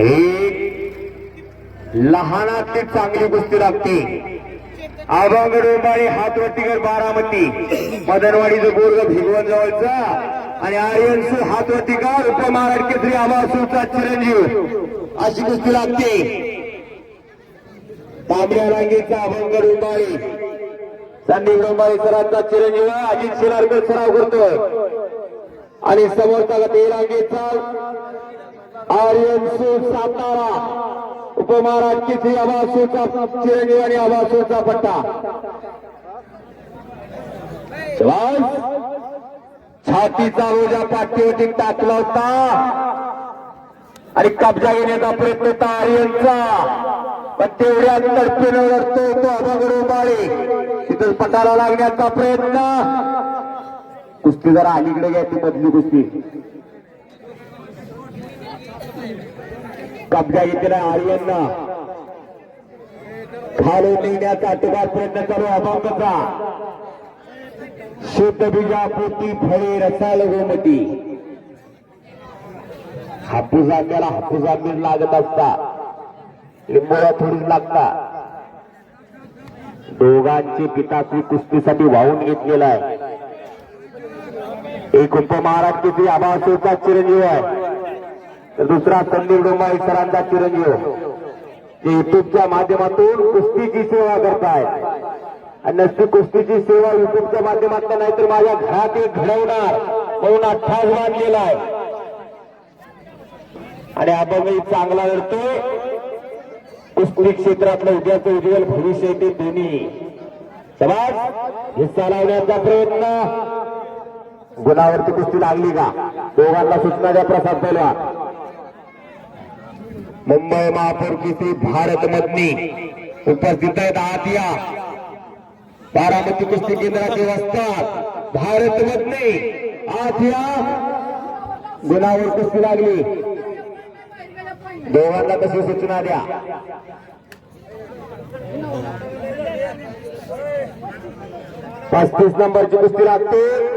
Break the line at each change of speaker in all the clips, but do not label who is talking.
एक लहानातली चांगली कुस्ती लागते. अभंग डोंबाळी हातवटीकर बारामती मदनवाडीचं गोर्ग भिगवण जवळचा आणि आर्यनसू हातवटीकर उपमहाराष्ट्र केसरी आवासूचा चिरंजीव. अशी कुस्ती लागते. तांबड्या रांगेचा अभंग डोंबाळी. संदीप डोंबाळी सरांचा चिरंजीव अजित शिरारकर सराव करतोय. आणि समोरचा ते रांगेचा आर्यनसू सातारा. उपमहाराज किती आवासूचा चिरंजीव आणि आवासूचा पट्टा? छातीचा रोजा पाठीवरती टाकला होता. आणि कब्जा घेण्याचा प्रयत्न होता आर्यनचा. पण तेवढ्या तडफेनं लढतो तो अभंग रोबाळे तिथं पटाला लागण्याचा प्रयत्न. कुस्ती जरा अलीकडे घ्या ती मधली कुस्ती. कब्जा घेतलेला आर्यनना. खालून निघण्याचा अटोकात प्रयत्न चालू अभंगचा. शुद्ध बीजा पोती फळे रसाळ गोमती. हापूस आंब्याला हापूस आंबीर लागत असता. लिंबोळ्या थोडीच लागता. दोघांची पिताची कुस्तीसाठी वाहून घेतलेला आहे एक उपमहाराज किती चिरंजीव आहे. दुसरा संदीप डोंबाई सरांचा चिरंजीव जे युट्यूबच्या माध्यमातून कुस्तीची सेवा करतायत आणि नसती कुस्तीची सेवा युट्यूबच्या माध्यमातून नाही तर माझ्या घरात एक घडवणार म्हणून अठ्ठास बांधलेला आहे आणि अभंगही चांगला लढतोय कुस्ती क्षेत्रातलं उद्याचं उज्ज्वल भविष्य येते दोन्ही. समाज हिस्सा लावण्याचा प्रयत्न. गुणावरती कुस्ती लागली का? दोघांना सूचना द्या प्रसाद पहिलवान मुंबई महापौर किती भारत मधनी उपस्थित आहेत आत या बारामती कुस्ती केंद्राचे वस्तात भारत मधनी आत या गुणावर कुस्ती लागली. दोघांना कशी सूचना द्या? पस्तीस नंबरची कुस्ती लागते.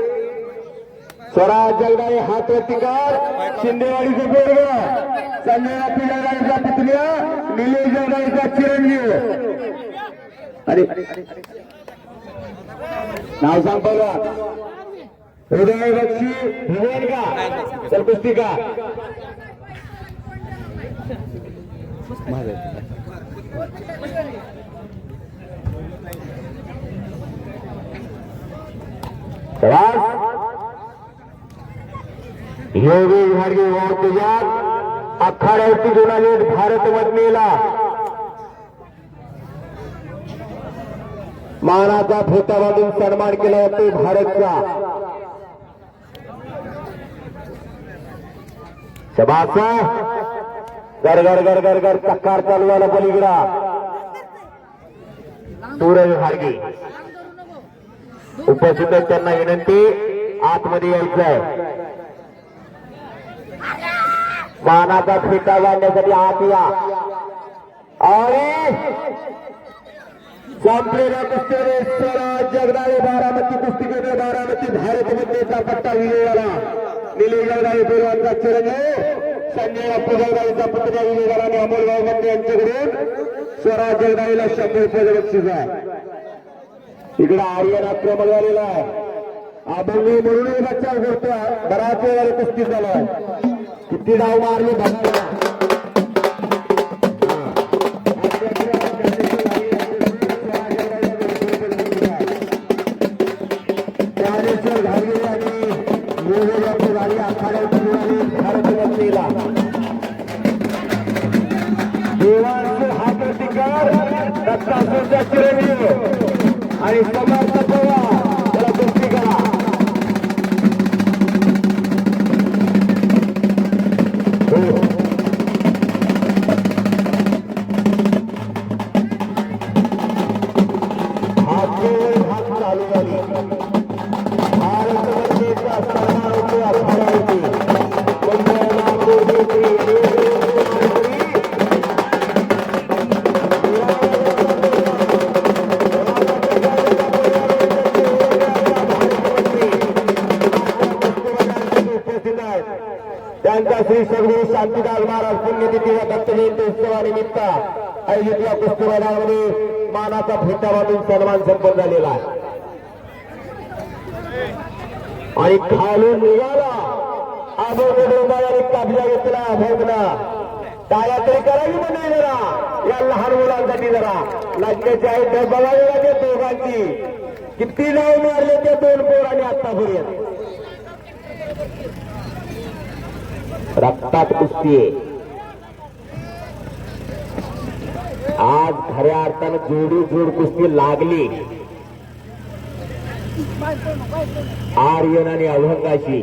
स्वराज जगदाळे हातवरती कर. शिंदेवाडीचं बोर्ग संजय जगदाळेचा पुतण्या निलेश जगदाळेचा चिरंजीव. अरे नाव सांग बघा हृदय बक्षी भुवन का? चल कुस्ती का योगी घाडगे वाढ तुझ्यात आखाड्यावरती गुणालेट भारत मधमेला मानाचा फोटा बांधून सन्मान केला जातो भारतचा. शबासा गर गर गर गर गर चक्कार चालू झाला पलीकडा. सूरज हार्गे उपस्थित त्यांना विनंती आतमध्ये यायचं आहे मानाचा फेटा बांधण्यासाठी आत या. आणि संपलेल्या कुस्तीमध्ये स्वराज जगदाळे बारामती कुस्ती केंद्र बारामती भारत मधलेचा पट्टा विजयाला निलेश जगदाळे पेलवानचा चिरंजीव संजय अप्पू जगदाळेचा पुतळा विजयवाला आणि अमोलगावमध्ये यांच्याकडून स्वराज जगदाळेला शंभर रुपये बक्षीस आहे. इकडे आर्यन आक्रमण झालेला आहे. अभंगी म्हणूनही बच्चा करतो बराच वेळा कुस्ती चालू आहे. किती डाव मारले बघा आणि समर्थ पवार. चालू झाली. महाराष्ट्रामध्ये असताना होते श्री सद्गुरु शांतीदास महाराज पुण्यतिथी व दत्त जयंती उत्सवानिमित्त आयोजित या पुस्तकालयामध्ये मानाचा फेटा वाटून सन्मान संपन्न झालेला आहे. आणि खालून निघाला. अभोग डोंबायाने कब्जा घेतला अभोगना टाळ्या तरी करावी म्हणजे जरा. या लहान मुलांसाठी जरा. लग्नाचे आहे ते बघावे लागेल दोघांची. किती नाव मारले ते दोन पोरांनी आतापर्यंत. रक्तात कुस्ती आज खऱ्या अर्थानं जोडी जोड कुस्ती लागली. आर्यन आणि अभंगाशी